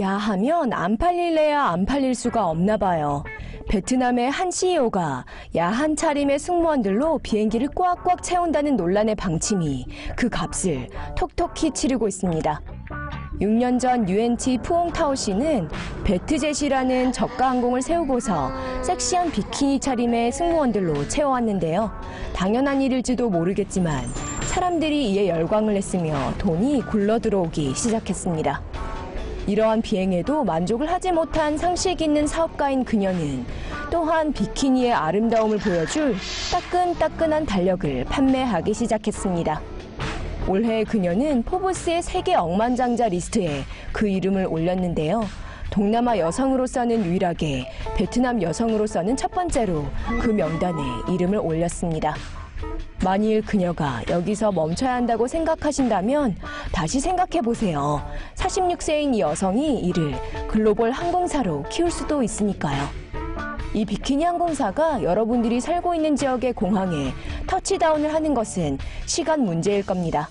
야 하면 안 팔릴래야 안 팔릴 수가 없나 봐요. 베트남의 한 CEO가 야한 차림의 승무원들로 비행기를 꽉꽉 채운다는 논란의 방침이 그 값을 톡톡히 치르고 있습니다. 6년 전 UNT 푸옹타오 씨는 베트젯이라는 저가 항공을 세우고서 섹시한 비키니 차림의 승무원들로 채워왔는데요. 당연한 일일지도 모르겠지만 사람들이 이에 열광을 했으며 돈이 굴러 들어오기 시작했습니다. 이러한 비행에도 만족을 하지 못한 상식 있는 사업가인 그녀는 또한 비키니의 아름다움을 보여줄 따끈따끈한 달력을 판매하기 시작했습니다. 올해 그녀는 포브스의 세계 억만장자 리스트에 그 이름을 올렸는데요. 동남아 여성으로서는 유일하게 베트남 여성으로서는 첫 번째로 그 명단에 이름을 올렸습니다. 만일 그녀가 여기서 멈춰야 한다고 생각하신다면 다시 생각해 보세요. 46세인 이 여성이 이를 글로벌 항공사로 키울 수도 있으니까요. 이 비키니 항공사가 여러분들이 살고 있는 지역의 공항에 터치다운을 하는 것은 시간 문제일 겁니다.